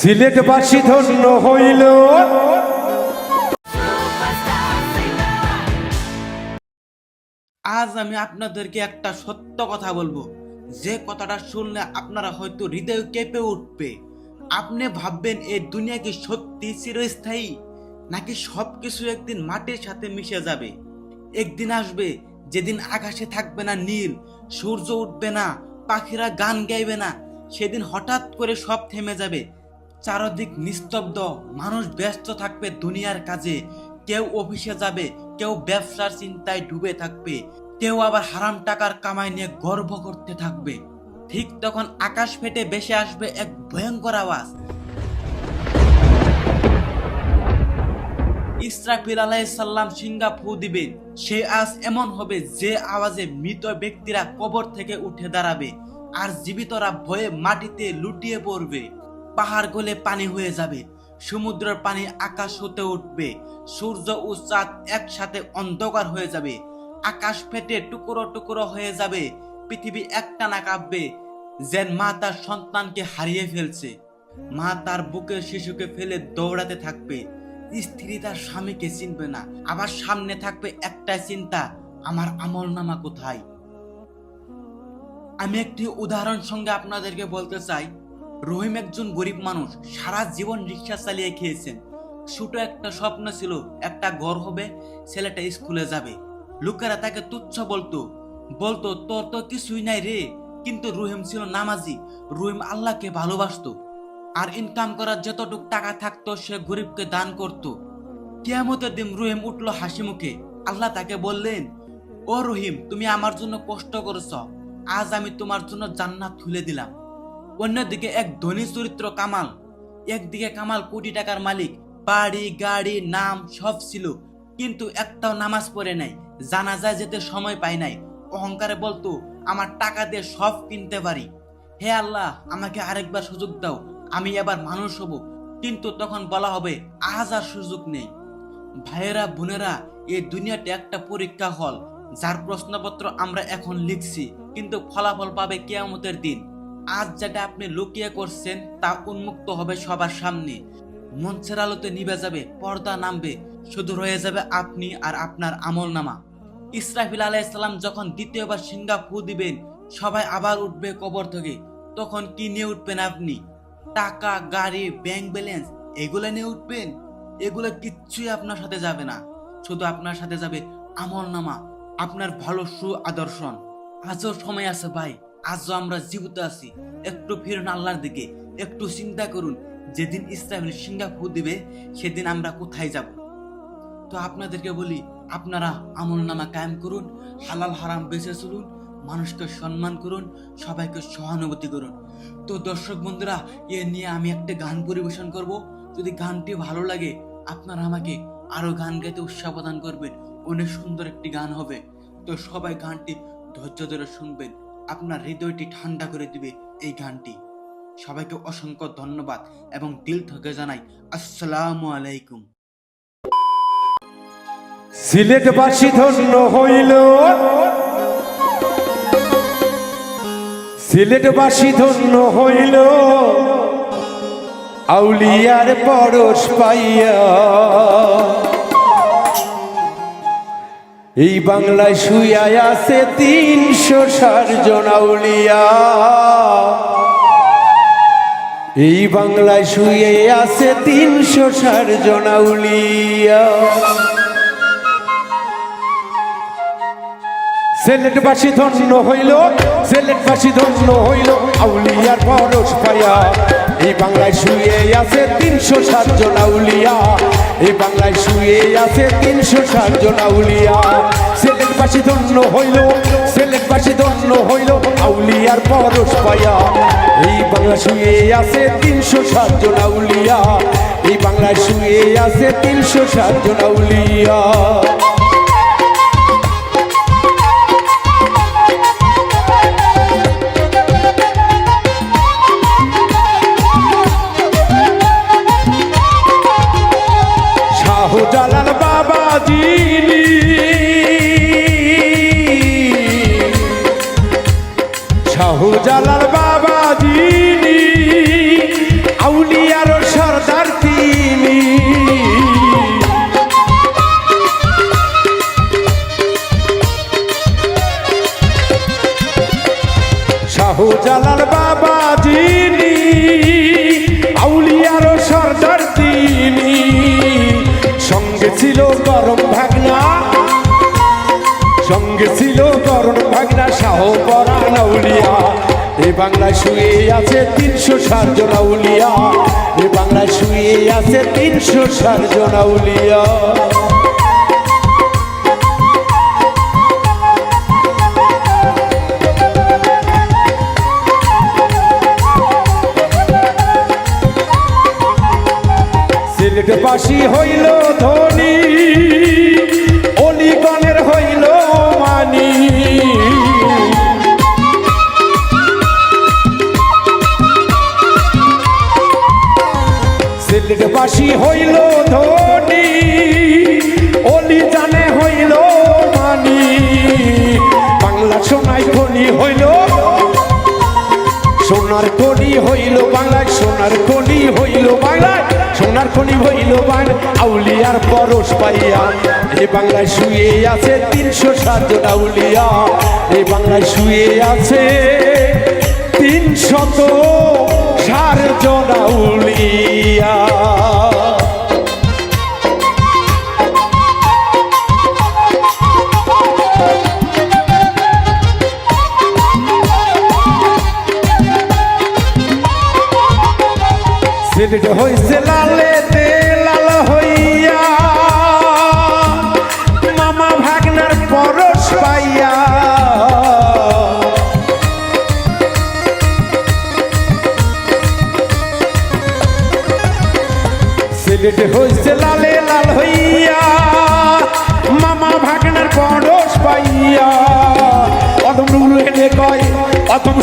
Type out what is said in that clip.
সিলেটবাসী ধন্য হইল। আজ আমি আপনাদেরকে একটা সত্য কথা বলব। যে কথাটা শুনলে আপনারা হয়তো হৃদয় কেঁপে উঠবে। আপনি ভাববেন এই দুনিয়া কি সত্যি চিরস্থায়ী? নাকি সবকিছু একদিন মাটির সাথে মিশে যাবে? একদিন আসবে, যেদিন আকাশে থাকবে না নীল, সূর্য উঠবে না, পাখিরা গান গাইবে না। সেদিন হঠাৎ করে সব থেমে যাবে। চারদিক নিস্তব্ধ, মানুষ ব্যস্ত থাকবে দুনিয়ার কাজে। কেউ অফিসে যাবে, কেউ ব্যবসার চিন্তায় ডুবে থাকবে। কেউ আবার হারাম টাকার কামাই নিয়ে গর্ব করতে থাকবে। ঠিক তখন আকাশ ফেটে বেশে আসবে এক ভয়ঙ্কর আওয়াজ। ইসরাফিল আলাইসাল্লাম সিঙ্গা ফু দিবেন সে আজ এমন হবে যে আওয়াজে মৃত ব্যক্তিরা কবর থেকে উঠে দাঁড়াবে, আর জীবিতরা ভয়ে মাটিতে লুটিয়ে পড়বে। পাহাড় গলে পানি হয়ে যাবে। সমুদ্রের পানি আকাশ হতে উঠবে। সূর্য ও চাঁদ একসাথে অন্ধকার হয়ে যাবে। আকাশ ফেটে টুকরো টুকরো হয়ে যাবে। পৃথিবী একটানা কাঁপবে। যেন মা তার সন্তানকে হারিয়ে ফেলছে। মা তার বুকের শিশুকে ফেলে দৌড়াতে থাকবে। স্ত্রী তার স্বামীকে চিনবে না। আবার সামনে থাকবে একটাই চিন্তা, আমার আমল নামা কোথায়? আমি একটি উদাহরণ সঙ্গে আপনাদেরকে বলতে চাই। রহিম একজন গরিব মানুষ। সারা জীবন রিক্সা চালিয়ে খেয়েছেন। ছোট একটা স্বপ্ন ছিল, একটা ঘর হবে, ছেলেটা স্কুলে যাবে। লোকেরা তাকে তুচ্ছ বলতো বলতো, তোর তো কিছুই নাই রে। কিন্তু রহিম ছিল নামাজি। রহিম আল্লাহকে ভালোবাসতো। আর ইনকাম করার যতটুক টাকা থাকতো, সে গরিবকে দান করত। কিয়ামতের দিন রহিম উঠল হাসি মুখে। আল্লাহ তাকে বললেন, ও রহিম, তুমি আমার জন্য কষ্ট করেছ। আজ আমি তোমার জন্য জান্নাত খুলে দিলাম। অন্যদিকে এক ধনী চরিত্র কামাল। একদিকে কামাল কোটি টাকার মালিক। বাড়ি, গাড়ি, নাম সব ছিল, কিন্তু একটাও নামাজ পড়ে নাই, জানাজায় যেতে সময় পায় নাই। অহংকারে বলতো, আমার টাকা দিয়ে সব কিনতে পারি। হে আল্লাহ, আমাকে আরেকবার সুযোগ দাও, আমি এবার মানুষ হব। কিন্তু তখন বলা হবে, আজ আর সুযোগ নেই। ভাইয়েরা, বোনেরা, এই দুনিয়াটা একটা পরীক্ষা হল, যার প্রশ্নপত্র আমরা এখন লিখছি, কিন্তু ফলাফল পাবে কেয়ামতের দিন। আজ যেটা আপনি লুকিয়ে করছেন, তা উন্মুক্ত হবে সবার সামনে। মঞ্চের আলোতে নিভে যাবে, পর্দা নামবে শুধু রয়ে যাবে আপনি আর আপনার আমল নামা। ইসরাফিল আলাইসাল্লাম যখন দ্বিতীয়বার সিঙ্গা ফু দিবেন, সবাই আবার উঠবে কবর থেকে। তখন কি নিয়ে উঠবেন আপনি? টাকা, গাড়ি, ব্যাংক ব্যালেন্স, এগুলো নিয়ে উঠবেন? এগুলো কিচ্ছুই আপনার সাথে যাবে না। শুধু আপনার সাথে যাবে আমল নামা, আপনার ভালো সু আদর্শন আজও সময় আছে ভাই। আজও আমরা জীবিত আছি। একটু ফিরুন আল্লাহর দিকে, একটু চিন্তা করুন, যেদিন ইসরায়েল সিঙ্গা ফু দিবে, সেদিন আমরা কোথায় যাব? তো আপনাদেরকে বলি, আপনারা আমল নামা কায়েম করুন, হালাল হারাম বেঁচে চলুন, মানুষকে সম্মান করুন, সবাইকে সহানুভূতি করুন। তো দর্শক বন্ধুরা, এ নিয়ে আমি একটা গান পরিবেশন করব। যদি গানটি ভালো লাগে, আপনারা আমাকে আরও গান গাইতে উৎসাহ প্রদান করবেন। অনেক সুন্দর একটি গান হবে। তো সবাই গানটি ধৈর্য ধরে শুনবেন। আপনার হৃদয়টি ঠান্ডা করে দিবে এই গানটি। সবাইকে অসংখ্য ধন্যবাদ এবং দিল থেকে জানাই আসসালামু আলাইকুম। সিলেটবাসী ধন্য হইল। সিলেটবাসী ধন্য হইল। আউলিয়ার পরশ পাইয়া এই বাংলায় শুয়ায় আছে তিনশো ষাট জন আউলিয়া। এই বাংলায় শুয়ে আছে তিনশো ষাট জন আউলিয়া। সিলেটবাসী ধন্য হইল সিলেটবাসী ধন্য হইল, আউলিয়ার পরশ পায়া এই বাংলায় শুয়ে আছে তিনশো ষাট জন আউলিয়া এই বাংলায় শুয়ে আছে তিনশো ষাট জন আউলিয়া সিলেটবাসী ধন্য হইল সিলেটবাসী ধন্য হইল, আউলিয়ার পরশ পায়া এই বাংলা শুয়ে আছে তিনশো ষাট জন আউলিয়া এই বাংলায় শুয়ে আছে তিনশো ষাট জন আউলিয়া বাবা জিনি আউলিয়ার সর্দার তিনি। শাহজালাল বাবা যিনি আউলিয়ার সর্দার তিনি। সঙ্গে ছিল গরম ভাগনা, সঙ্গে ছিল এ বাংলায় শুয়ে আছে তিনশো ষাট জন আউলিয়া। এ বাংলায় শুয়ে আছে তিনশো ষাট জন আউলিয়া। সিলেটবাসী হইল কলি হইল আউলিয়ার পরশ পাইয়া। এই বাংলায় শুয়ে আছে তিনশো ষাটজন আউলিয়া। এই বাংলায় শুয়ে আছে তিনশত ষাটজন আউলিয়া। সিলেট হইছে লালে তে, লাল হইয়া। মামা ভাগনার পরশ পাইয়া। সিলেট হইছে লালে, লাল হইয়া। মামা ভাগনার পরশ পাইয়া। অদম রুল হেনে কয়, অদম